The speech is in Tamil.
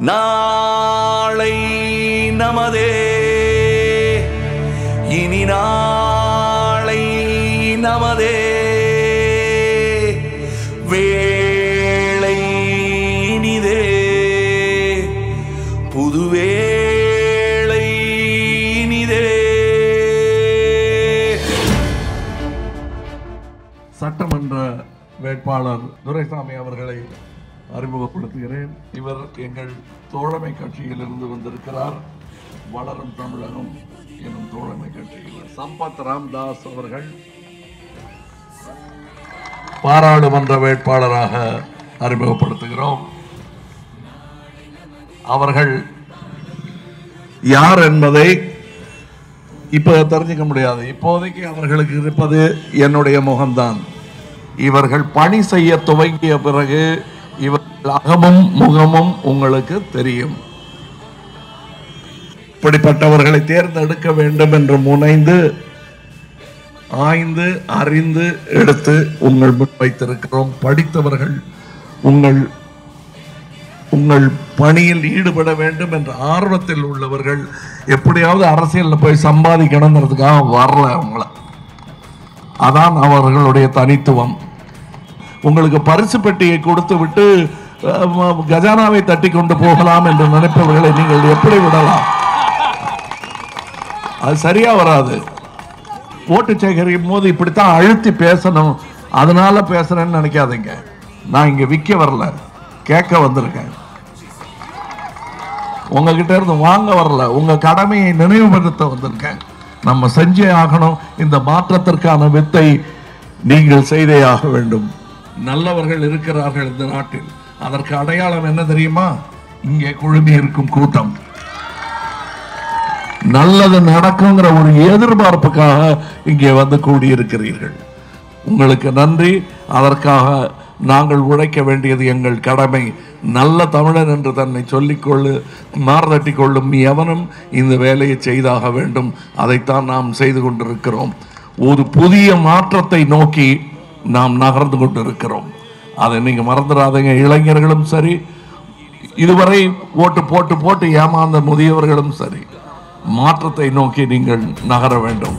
நாளை நமதே. இனி நாளை நமதே. வேளை இனிதே. புதுவேளை இனிதே. சட்டமன்ற வேட்பாளர் துரைசாமி அவர்களை அறிமுகப்படுத்துகிறேன். இவர் எங்கள் தோழமை கட்சியில் இருந்து வந்திருக்கிறார். வளரும் தமிழகம் எனும் தோழமை கட்சியில் சம்பத் ராம்தாஸ் அவர்கள் பாராளுமன்ற வேட்பாளராக அறிமுகப்படுத்துகிறோம். அவர்கள் யார் என்பதை இப்ப தெரிஞ்சுக்க முடியாது. இப்போதைக்கு அவர்களுக்கு இருப்பது என்னுடைய முகம்தான். இவர்கள் பணி செய்ய துவங்கிய பிறகு இவர்கள் அகமும் முகமும் உங்களுக்கு தெரியும். இப்படிப்பட்டவர்களை தேர்ந்தெடுக்க வேண்டும் என்று முனைந்து ஆய்ந்து அறிந்து எடுத்து உங்கள் முன் வைத்திருக்கிறோம். படித்தவர்கள் உங்கள் உங்கள் பணியில் ஈடுபட வேண்டும் என்ற ஆர்வத்தில் உள்ளவர்கள் எப்படியாவது அரசியலில் போய் சம்பாதிக்கணுங்கிறதுக்காக வரல அவங்கள. அதான் அவர்களுடைய தனித்துவம். உங்களுக்கு பரிசு பெட்டியை கொடுத்து விட்டு கஜானாவை தட்டி கொண்டு போகலாம் என்று நினைப்பவர்களை நீங்கள் எப்படி விடலாம்? அது சரியா வராது. ஓட்டு சேகரிக்கும் போது இப்படித்தான் அழுத்தி பேசணும். அதனால பேசுறேன்னு நினைக்காதீங்க. நான் இங்க விற்க வரல. கேட்க வந்திருக்கேன். உங்ககிட்ட இருந்து வாங்க வரல. உங்க கடமையை நினைவுபடுத்த வந்திருக்கேன். நம்ம செஞ்சே ஆகணும். இந்த மாற்றத்திற்கான வித்தை நீங்கள் செய்தே ஆக வேண்டும். நல்லவர்கள் இருக்கிறார்கள் இந்த நாட்டில். அதற்கு அடையாளம் என்ன தெரியுமா? இங்கே குழுமி இருக்கும் கூட்டம். நல்லது நடக்குங்கிற ஒரு எதிர்பார்ப்புக்காக இங்கே வந்து கூடியிருக்கிறீர்கள். உங்களுக்கு நன்றி. அதற்காக நாங்கள் உழைக்க வேண்டியது எங்கள் கடமை. நல்ல தமிழன் என்று தன்னை சொல்லிக்கொள்ளு மார்தட்டி கொள்ளும் எவனும் இந்த வேலையை செய்தாக வேண்டும். அதைத்தான் நாம் செய்து கொண்டிருக்கிறோம். ஒரு புதிய மாற்றத்தை நோக்கி நாம் நகர்ந்து கொண்டு இருக்கிறோம் அதை நீங்கள் மறந்துடாதீங்க. இளைஞர்களும் சரி இதுவரை ஓட்டு போட்டு போட்டு ஏமாந்த முதியவர்களும் சரி மாற்றத்தை நோக்கி நீங்கள் நகர வேண்டும்.